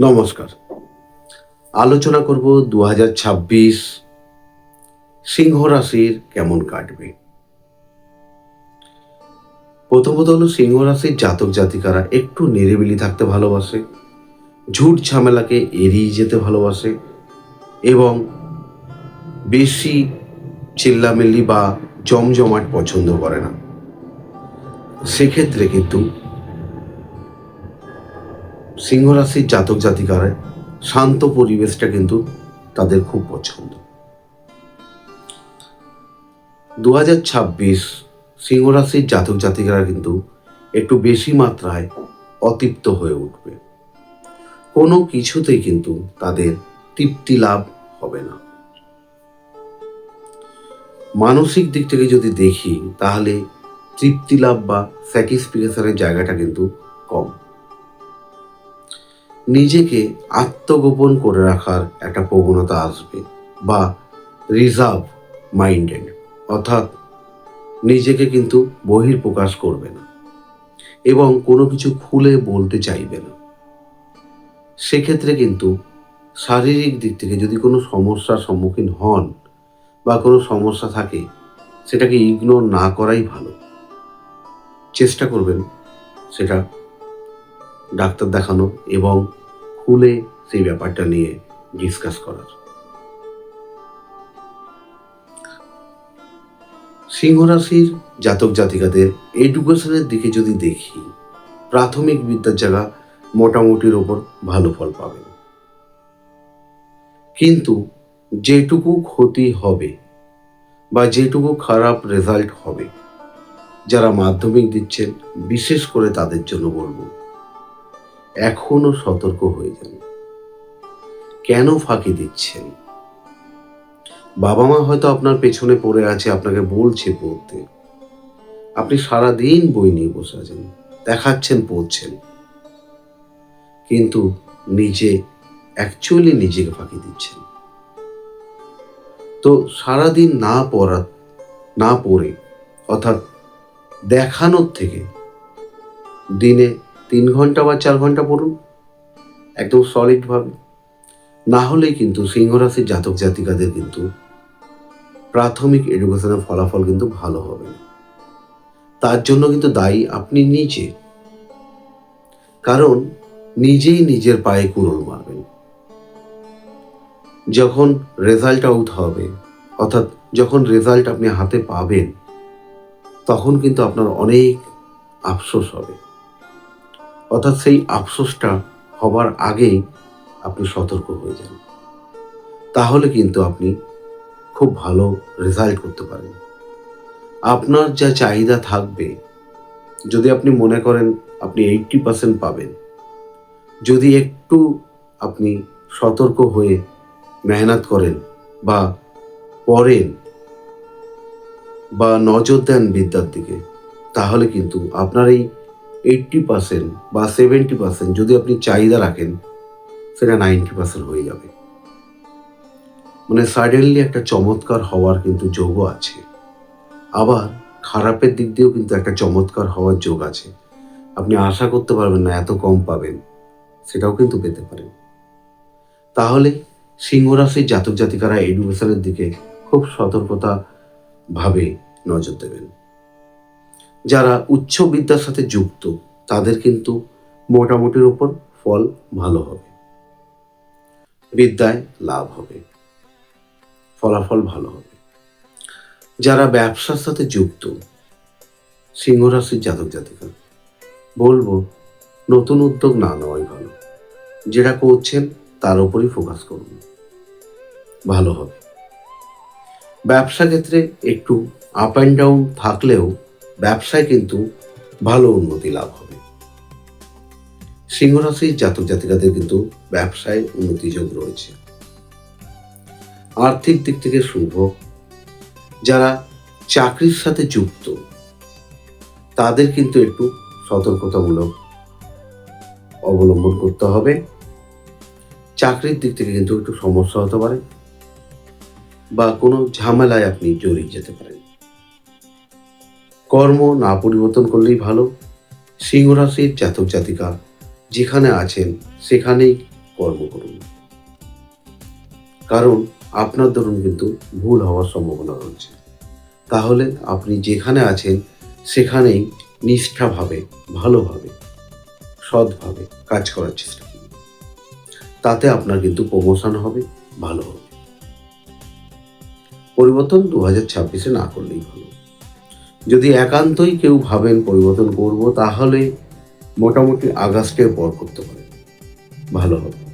নমস্কার। আলোচনা করব দু হাজার ছাব্বিশ সিংহ রাশির কেমন কাটবে। প্রথমত হলো সিংহ রাশির জাতক জাতিকারা একটু নিরিবিলি থাকতে ভালোবাসে, ঝুট ঝামেলাকে এড়িয়ে যেতে ভালোবাসে এবং বেশি চিল্লামিল্লি বা জমজমাট পছন্দ করে না। সেক্ষেত্রে কিন্তু সিংহ রাশির জাতক জাতিকারা শান্ত পরিবেশটা কিন্তু তাদের খুব পছন্দ। দু হাজার ছাব্বিশ সিংহ রাশির জাতক জাতিকারা কিন্তু একটু বেশি মাত্রায় অতৃপ্ত হয়ে উঠবে। কোনো কিছুতেই কিন্তু তাদের তৃপ্তি লাভ হবে না। মানসিক দিক থেকে যদি দেখি, তাহলে তৃপ্তি লাভ বা স্যাটিসফিকেশনের জায়গাটা কিন্তু কম। নিজেকে আত্মগোপন করে রাখার একটা প্রবণতা আসবে বা রিজার্ভ মাইন্ডেড অর্থাৎ নিজেকে কিন্তু বহির প্রকাশ করবে না এবং কোনো কিছু খুলে বলতে চাইবে না। সেক্ষেত্রে কিন্তু শারীরিক দিক থেকে যদি কোনো সমস্যার সম্মুখীন হন বা কোনো সমস্যা থাকে, সেটাকে ইগনোর না করাই ভালো। চেষ্টা করবেন সেটা ডাক্তার দেখানো এবং খুলে সেই ব্যাপারটা নিয়ে ডিসকাস করার। সিংহ রাশির জাতক জাতিকাদের এডুকেশনের দিকে যদি দেখি, প্রাথমিক বিদ্যার জায়গা মোটামুটির ওপর ভালো ফল পাবেন। কিন্তু যেটুকু ক্ষতি হবে বা যেটুকু খারাপ রেজাল্ট হবে, যারা মাধ্যমিক দিচ্ছেন, বিশেষ করে তাদের জন্য বলব এখনও সতর্ক হয়ে যান। কেন ফাঁকি দিচ্ছেন? বাবা মা হয়তো আপনার পেছনে পড়ে আছে, আপনাকে বলছে পড়তে। আপনি সারা দিন বই নিয়ে বসে আছেন, দেখাচ্ছেন, পড়ছেন। কিন্তু নিজে অ্যাকচুয়ালি নিজেকে ফাঁকি দিচ্ছেন। তো সারাদিন না পড়া, না পড়ে, অর্থাৎ দেখানোর থেকে দিনে তিন ঘণ্টা বা চার ঘণ্টা পড়ুন। একদম সলিডভাবে না হলে কিন্তু সিংহরাশির জাতক জাতিকাদের কিন্তু প্রাথমিক এডুকেশনের ফলাফল কিন্তু ভালো হবে না। তার জন্য কিন্তু দায়ী আপনি নিজে। কারণ নিজেই নিজের পায়ে কুড়োল মারবেন। যখন রেজাল্ট আউট হবে, অর্থাৎ যখন রেজাল্ট আপনি হাতে পাবেন, তখন কিন্তু আপনার অনেক আফসোস হবে। অর্থাৎ সেই আফসোসটা হবার আগেই আপনি সতর্ক হয়ে যান। তাহলে কিন্তু আপনি খুব ভালো রেজাল্ট করতে পারেন। আপনার যা চাহিদা থাকবে, যদি আপনি মনে করেন আপনি এইটটি পার্সেন্ট পাবেন, যদি একটু আপনি সতর্ক হয়ে মেহনত করেন বা পড়েন বা নজর দেন বিদ্যার দিকে, তাহলে কিন্তু আপনার এই এইটটি পার্সেন্ট বা সেভেন্টি পার্সেন্ট যদি আপনি চাহিদা রাখেন, সেটা নাইনটি পার্সেন্ট হয়ে যাবে। মানে সাডেনলি একটা চমৎকার হওয়ার কিন্তু যোগও আছে। আবার খারাপের দিক দিয়েও কিন্তু একটা চমৎকার হওয়ার যোগ আছে। আপনি আশা করতে পারবেন না, এত কম পাবেন, সেটাও কিন্তু পেতে পারেন। তাহলে সিংহ রাশির জাতক জাতিকারা এডুকেশনের দিকে খুব সতর্কতা ভাবে নজর দেবেন। যারা উচ্চ বিদ্যার সাথে যুক্ত, তাদের কিন্তু মোটামুটির ওপর ফল ভালো হবে। বিদ্যায় লাভ হবে। ফলাফল ভালো হবে। যারা ব্যবসার সাথে যুক্ত সিংহ রাশির জাতক জাতিকা, বলব নতুন উদ্যোগ না নেওয়াই ভালো। যেটা করছেন, তার উপরই ফোকাস করুন। ভালো হবে। ব্যবসা ক্ষেত্রে একটু আপ অ্যান্ড ডাউন থাকলেও ব্যবসায় কিন্তু ভালো উন্নতি লাভ হবে। সিংহরাশির জাতক জাতিকাদের কিন্তু ব্যবসায় উন্নতি যোগ রয়েছে। আর্থিক দিক থেকে শুভ। যারা চাকরির সাথে যুক্ত, তাদের কিন্তু একটু সতর্কতামূলক অবলম্বন করতে হবে। চাকরির দিক থেকে কিন্তু একটু সমস্যা হতে পারে বা কোনো ঝামেলায় আপনি জড়িয়ে যেতে পারেন। কর্ম না পরিবর্তন করলেই ভালো। সিংহ রাশির জাতক জাতিকা যেখানে আছেন সেখানেই কর্ম করুন। কারণ আপনার ধরুন কিন্তু ভুল হওয়ার সম্ভাবনা রয়েছে। তাহলে আপনি যেখানে আছেন সেখানেই নিষ্ঠাভাবে, ভালোভাবে, সৎভাবে কাজ করার চেষ্টা করুন। তাতে আপনার কিন্তু প্রমোশন হবে, ভালো হবে। পরিবর্তন দু হাজার ছাব্বিশে না করলেই ভালো। যদি একান্তই কেউ ভাবেন পরিবর্তন করব, তাহলে মোটামুটি আগস্টের পর করতে পারেন। ভালো হবে।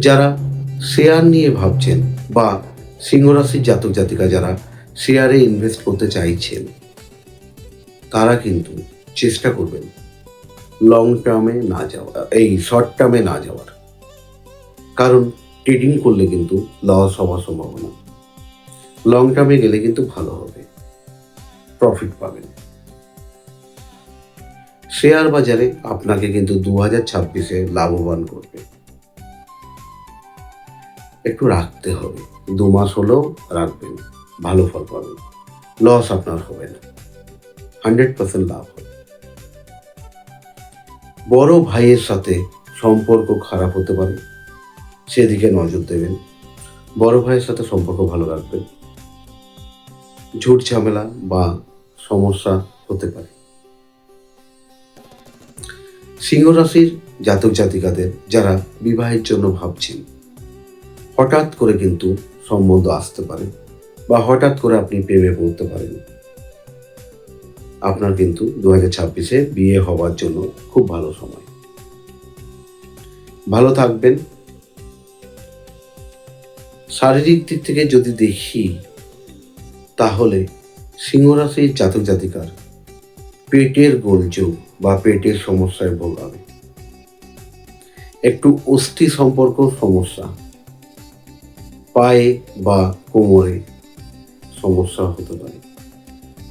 যারা শেয়ার নিয়ে ভাবছেন বা সিংহরাশির জাতক জাতিকা যারা শেয়ারে ইনভেস্ট করতে চাইছেন, তারা কিন্তু চেষ্টা করবেন লং টার্মে না যাওয়া, এই শর্ট টার্মে না যাওয়ার। কারণ ট্রেডিং করলে কিন্তু লস হওয়ার সম্ভাবনা। লং টার্মে গেলে কিন্তু ভালো হবে। প্রফিট পাবেন। শেয়ার বাজারে আপনাকে কিন্তু দু হাজার ছাব্বিশে লাভবান করবে। একটু রাখতে হবে। দু মাস হলেও রাখবেন, ভালো ফল পাবেন। লস আপনার হবে না। হান্ড্রেড পার্সেন্ট লাভ হবে। বড় ভাইয়ের সাথে সম্পর্ক খারাপ হতে পারে, সেদিকে নজর দেবেন। বড় ভাইয়ের সাথে সম্পর্ক ভালো রাখবেন। ঝুট ঝামেলা বা সমস্যা হতে পারে। সিংহ রাশির জাতক জাতিকাদের যারা বিবাহের জন্য ভাবছেন, হঠাৎ করে কিন্তু সম্বন্ধ আসতে পারে বা হঠাৎ করে আপনি প্রেমে পড়তে পারেন। আপনার কিন্তু দু হাজার ছাব্বিশে বিয়ে হওয়ার জন্য খুব ভালো সময়। ভালো থাকবেন। শারীরিক দিক থেকে যদি দেখি, তাহলে সিংহরাশির জাতক জাতিকার পেটের গোলযোগ বা পেটের সমস্যায় ভোগাবে। একটু অস্থি সম্পর্ক সমস্যা, পায়ে বা কোমরে সমস্যা হতে পারে।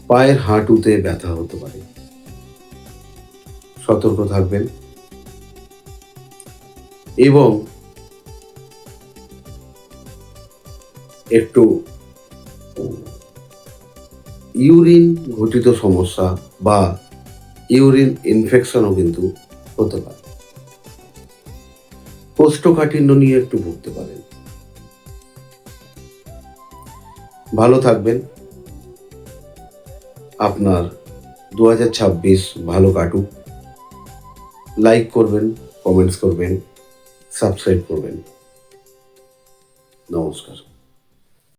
পায়ের হাঁটুতে ব্যথা হতে পারে। সতর্ক থাকবেন। এবং একটু ইউরিন ঘটিত সমস্যা বা ইউরিন ইনফেকশনও কিন্তু হতে পারে। কোষ্ঠকাঠিন্য নিয়ে একটু ভুগতে পারেন। ভালো থাকবেন। আপনার দু হাজার ছাব্বিশ ভালো কাটুক। লাইক করবেন, কমেন্টস করবেন, সাবস্ক্রাইব করবেন। নমস্কার।